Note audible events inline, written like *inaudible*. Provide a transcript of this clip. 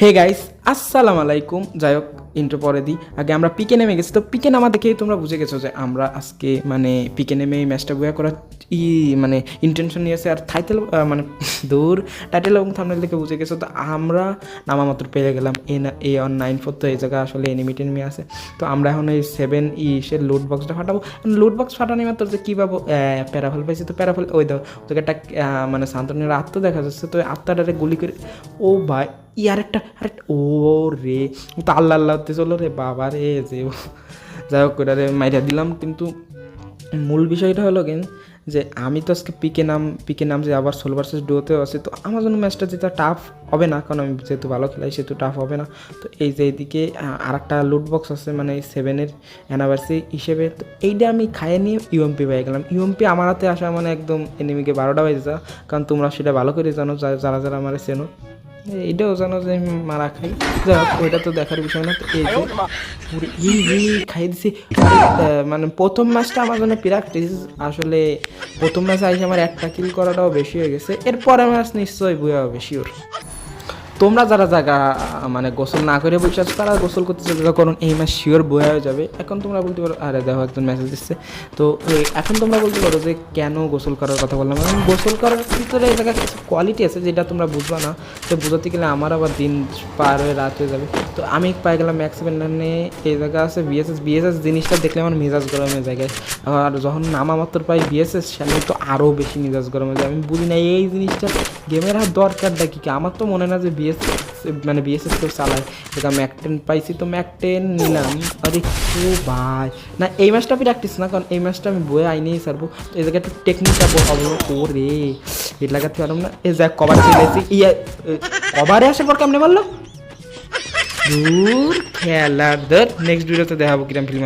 Hey guys আসসালামু আলাইকুম। যাই হোক ইন্ট্রো পরে দিই। আগে আমরা পিকে নেমে গেছি। তো পিকে নামা দেখেই তোমরা বুঝে গেছো যে আমরা আজকে মানে পিকে নেমে এই ম্যাচটা বয়া করার ই মানে ইন্টেনশন নিয়েছে আর থাইটেল মানে *laughs* দূর টাইটেল এবং থামনেল দেখে বুঝে গেছো। তো আমরা নামা মাত্র পেয়ে গেলাম। এ না, এ অন নাইন ফোর তো এই জায়গায় আসলে এনিমি টেনিমি আছে। তো আমরা এখন এই সেভেন ই সে লুট বক্সটা ফাটাবো। লুট বক্স ফাটানি মাত্র যে কী পাবো প্যারাফল পাইছি তো প্যারাফল ওই দাও তোকে একটা মানে শান্তনের আত্মা দেখা যাচ্ছে। তো আত্মাটারে গুলি করে, ও ভাই, ই আরেকটা আরেকটা, ও রে ও তো আল্লাহ আল্লাহ হতে চলো রে বাবা রে, যে। যাই হোক ওটা রে মাইরা দিলাম। কিন্তু মূল বিষয়টা হলো কেন যে আমি তো আজকে পিকে নাম পিকে নাম যে আবার ষোলো ভার্সেস ডুয়োতেও আছে, তো আমার জন্য ম্যাচটা যেটা টাফ হবে না, কারণ আমি যেহেতু ভালো খেলাই, সেহেতু টাফ হবে না। তো এই যে এইদিকে আর একটা লুট বক্স আছে মানে সেভেনের অ্যানিভার্সারি হিসেবে, তো এইটা আমি খাইয়ে নিয়ে ইউএমপি পেয়ে গেলাম। ইউএমপি আমার হাতে আসা মানে একদম এনিমিকে বারোটা বাজে যা, কারণ তোমরা সেটা ভালো করে জানো যারা যারা আমার চেনো। এইটাও জানো যে আমি মারা খাই। ওইটা তো দেখার বিষয় না খাই দিছি মানে প্রথম ম্যাচটা আমার জন্য প্র্যাকটিস আসলে প্রথম ম্যাচে আইসে আমার একটা কিল করাটাও বেশি হয়ে গেছে। এরপরে ম্যাচ নিশ্চয়ই বইয়া হবে শিওর তোমরা যারা জায়গা মানে গোসল না করে বসে আছো, তারা গোসল করতে চেষ্টা করুন এই ম্যাচ শিওর বয়ে হয়ে যাবে, এখন তোমরা বলতে পারো, আরে দেখো, একজন মেসেজ দিচ্ছে। তো এখন তোমরা বলতে পারো যে কেন গোসল করার কথা বললাম। আমি গোসল করার ভিতরে এই জায়গায় কিছু কোয়ালিটি আছে যেটা তোমরা বুঝবা না। তো বোঝাতে গেলে আমার আবার দিন পার হয়ে রাত হয়ে যাবে। তো আমি পাই গেলাম ম্যাক্স সেভেন্টানে এই জায়গা আছে বিএসএস বিএসএস জিনিসটা দেখলে আমার মেজাজ গরমের জায়গায় আর যখন নামা মাত্র পাই বিএসএস সেখানে তো আরও বেশি মেজাজ গরম হয়ে যায়। আমি বুঝি না, এই জিনিসটা গেমের আর দরকারটা কি কি? আমার তো মনে না যে বিএস মানে বিএসএস কেউ চালায়। টেন পাইছি তো ম্যাক টেন নিলাম। আরে ভাই। না, এই ম্যাচটা প্র্যাকটিস না, কারণ এই ম্যাচটা আমি বয়ে আইনেই সারবো তো এই জায়গায় একটু টেকনিকটা হব ও রে। এটা লাগাতে পারলাম না। এই দেখ কভার চলেছি ইয়া কভারে আসার পর কেমনে মারলো? খেলার দর নেক্সট ভিডিওতে দেখাবো কিরম ফিল্ম